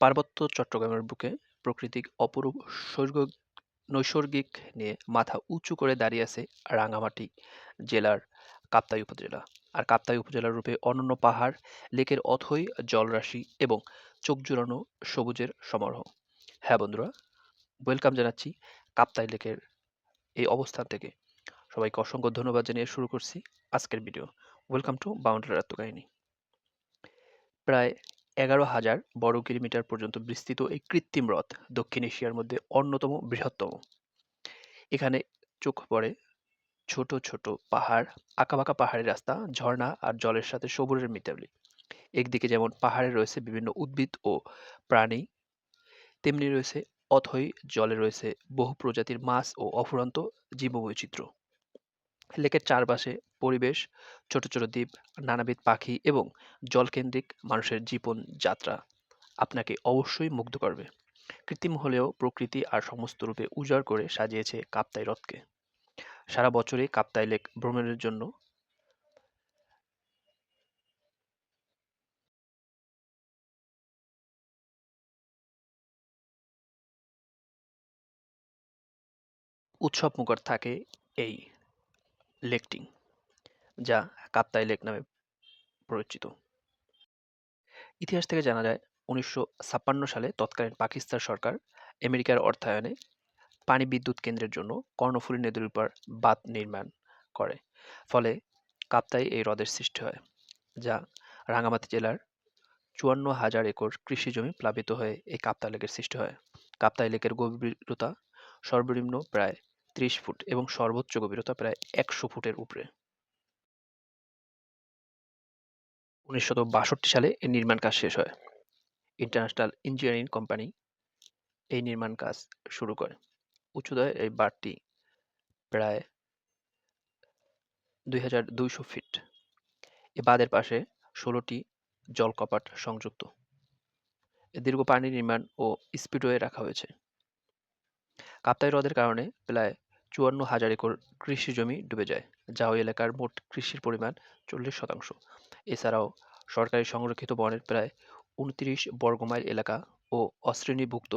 পার্বত্য চট্টগ্রামের বুকে প্রকৃতিক অপরূপ সৈর্গ নৈসর্গিক নিয়ে মাথা উঁচু করে দাঁড়িয়ে আছে রাঙামাটি জেলার কাপ্তাই উপজেলা। আর কাপ্তাই উপজেলার রূপে অনন্য পাহাড়, লেকের অথই জলরাশি এবং চোখ জুড়ানো সবুজের সমারোহ। হ্যাঁ বন্ধুরা ওয়েলকাম জানাচ্ছি কাপ্তাই লেকের এই অবস্থান থেকে। সবাইকে অসংখ্য ধন্যবাদ জানিয়ে শুরু করছি আজকের ভিডিও ওয়েলকাম টু বাউন্ডারি আত্মকাহিনী প্রায় এগারো হাজার বর্গ কিলোমিটার পর্যন্ত বিস্তৃত এই কৃত্রিম হ্রদ দক্ষিণ এশিয়ার মধ্যে অন্যতম বৃহত্তম। এখানে চোখ পড়ে ছোট ছোট পাহাড়, আঁকাবাঁকা পাহাড়ি রাস্তা, ঝর্ণা আর জলের সাথে সবুজের মিতাবলি একদিকে যেমন পাহাড়ে রয়েছে বিভিন্ন উদ্ভিদ ও প্রাণী, তেমনি রয়েছে অথই জলে রয়েছে বহু প্রজাতির মাছ ও অফুরন্ত জীববৈচিত্র্য। লেকের চারপাশে পরিবেশ, ছোট ছোট দ্বীপ, নানাবিধ পাখি এবং জলকেন্দ্রিক মানুষের জীবন যাত্রা আপনাকে অবশ্যই মুগ্ধ করবে। কৃত্রিম হলেও প্রকৃতি আর সমস্ত রূপে উজাড় করে সাজিয়েছে কাপ্তাই হ্রদকে। সারা বছরই কাপ্তাই লেক ভ্রমণের জন্য উৎসব মুখর থাকে এই লেকটি, যা কাপ্তাই লেক নামে পরিচিত। ইতিহাস থেকে জানা যায়, উনিশশো ছাপ্পান্ন সালে তৎকালীন পাকিস্তান সরকার আমেরিকার অর্থায়নে পানি বিদ্যুৎ কেন্দ্রের জন্য কর্ণফুলী নদীর উপর বাঁধ নির্মাণ করে। ফলে কাপ্তাই এই হ্রদের সৃষ্টি হয়, যা রাঙামাটি জেলার চুয়ান্ন হাজার একর কৃষি জমি প্লাবিত হয়ে এই কাপ্তাই লেকের সৃষ্টি হয়। কাপ্তাই লেকের গভীরতা সর্বনিম্ন প্রায় ত্রিশ ফুট এবং সর্বোচ্চ গভীরতা প্রায় একশো ফুটের উপরে। উনিশশো বাষট্টি সালে এর নির্মাণ কাজ শেষ হয়। ইন্টারন্যাশনাল ইঞ্জিনিয়ারিং কোম্পানি এই নির্মাণ কাজ শুরু করে। উচ্চতায় এই বাঁধটি প্রায় দুই হাজার দুইশো ফিট। এ বাঁধের পাশে ষোলোটি জলকপাট সংযুক্ত। এ দীর্ঘ পানি নির্মাণ ও স্পিডওয়ে রাখা হয়েছে। কাপ্তাই হ্রদের কারণে প্রায় চুয়ান্ন হাজার একর কৃষি জমি ডুবে যায়, যা ওই এলাকার মোট কৃষির পরিমাণ চল্লিশ শতাংশ। এছাড়াও সরকারি সংরক্ষিত বনের প্রায় উনত্রিশ বর্গমাইল এলাকা ও অশ্রেণীভুক্ত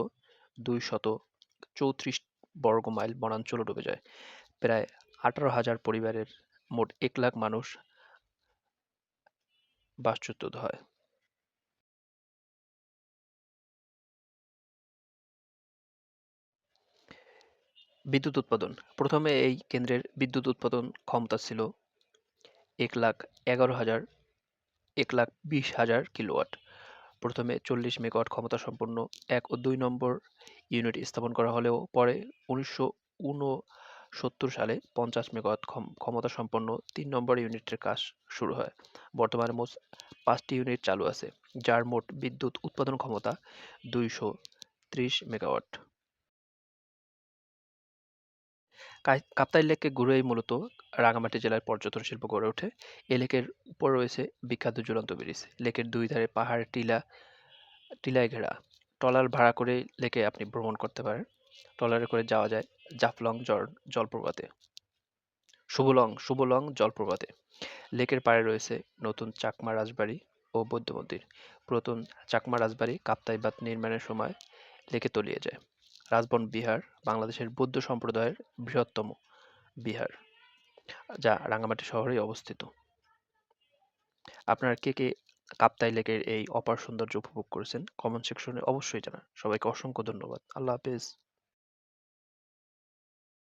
দুই শত চৌত্রিশ বর্গমাইল বনাঞ্চলও ডুবে যায়। প্রায় আঠারো হাজার পরিবারের মোট এক লাখ মানুষ বাসচ্যুত হয়। বিদ্যুৎ উৎপাদন। প্রথমে এই কেন্দ্রের বিদ্যুৎ উৎপাদন ক্ষমতা ছিল এক লাখ এগারো হাজার, এক লাখ বিশ হাজার কিলোওয়াট। প্রথমে চল্লিশ মেগাওয়াট ক্ষমতা সম্পন্ন এক ও দুই নম্বর ইউনিট স্থাপন করা হলেও পরে উনিশশো সত্তর সালে পঞ্চাশ মেগাওয়াট ক্ষমতা সম্পন্ন তিন নম্বর ইউনিটের কাজ শুরু হয়। বর্তমানে মোট পাঁচটি ইউনিট চালু আছে, যার মোট বিদ্যুৎ উৎপাদন ক্ষমতা দুইশো ত্রিশ মেগাওয়াট। কাপ্তাই লেককে ঘুরেই মূলত রাঙামাটি জেলার পর্যটন শিল্প গড়ে ওঠে। এ লেকের উপর রয়েছে বিখ্যাত ঝুলন্ত ব্রিজ। লেকের দুই ধারে পাহাড়, টিলা, টিলায় ঘেরা। ট্রলার ভাড়া করে লেকে আপনি ভ্রমণ করতে পারেন। ট্রলারে করে যাওয়া যায় জাফলং জলপ্রপাতে। শুভলং শুভলং জলপ্রপাতে। লেকের পাড়ে রয়েছে নতুন চাকমা রাজবাড়ি ও বৌদ্ধ মন্দির। পুরাতন চাকমা রাজবাড়ি কাপ্তাই বাঁধ নির্মাণের সময় লেকে তলিয়ে যায়। রাজবন বিহার, বাংলাদেশের বৌদ্ধ সম্প্রদায়ের বৃহত্তম বিহার, যা রাঙ্গামাটি শহরেই অবস্থিত। আপনার কে কে কাপ্তাই লেকের এই অপার সৌন্দর্য উপভোগ করেছেন কমেন্ট সেকশনে অবশ্যই জানান। সবাইকে অসংখ্য ধন্যবাদ। আল্লাহ হাফেজ।